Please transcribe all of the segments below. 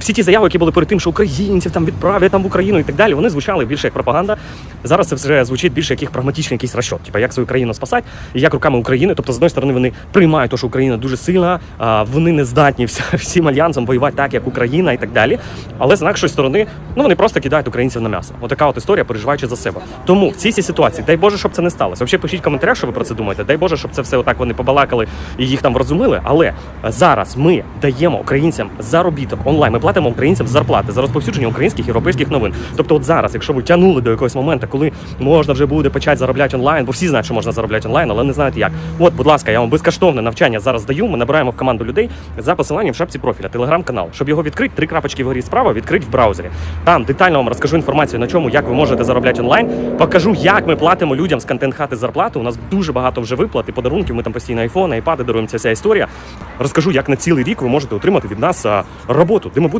всі ті заяви, які були перед тим, що українців там відправлять там в Україну і так далі, вони звучали більше як пропаганда. Зараз це вже звучить більше як їх прагматичний якийсь розчот. Типа як свою країну спасати, і як руками України. Тобто, з одної сторони, вони приймають те, що Україна дуже сильна, вони не здатні всім альянсом воювати так, як Україна і так далі. Але з іншої сторони, ну вони просто кидають українців на м'ясо. Отака от історія, переживаючи за себе. Тому в цій ситуації, дай Боже, щоб це не сталося. Взагалі пишіть в коментарях, що ви про це думаєте. Дай Боже, щоб це все отак вони побалакали і їх там врозумили. Але зараз ми даємо українцям заробіток онлайн. Ми платимо українцям зарплати за розповсюдження українських європейських новин. Тобто, от зараз, якщо ви тягнули до якогось моменту, коли можна вже буде почати заробляти онлайн, бо всі знають, що можна заробляти онлайн, але не знають як. От, будь ласка, я вам безкоштовне навчання зараз даю. Ми набираємо в команду людей за посиланням в шапці профіля, телеграм-канал. Щоб його відкрити, три крапочки вгорі справа відкрити в браузері. Там детально вам розкажу інформацію на чому, як ви можете заробляти онлайн. Покажу, як ми платимо людям з контент хати зарплату. У нас дуже багато вже виплат і подарунків. Ми там постійно айфони, айпади даруємо. Ця вся історія. Розкажу, як на цілий рік ви можете отримати від нас роботу, де ми будемо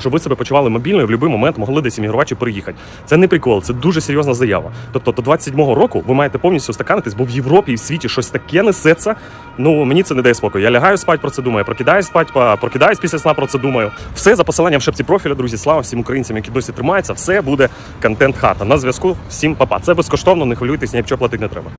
щоб ви себе почували мобільно і в будь-який момент могли десь іммігрувати чи переїхати. Це не прикол, це дуже серйозна заява. Тобто до 27-го року ви маєте повністю стаканитись, бо в Європі і в світі щось таке несеться. Ну мені це не дає спокою. Я лягаю спать про це думаю, прокидаюсь спать, па- прокидаюсь після сна про це думаю. Все за посиланням в шапці профіля, друзі. Слава всім українцям, які досі тримаються. Все буде контент хата. На зв'язку. Всім папа. Це безкоштовно, не хвилюйтесь, ні платити не треба.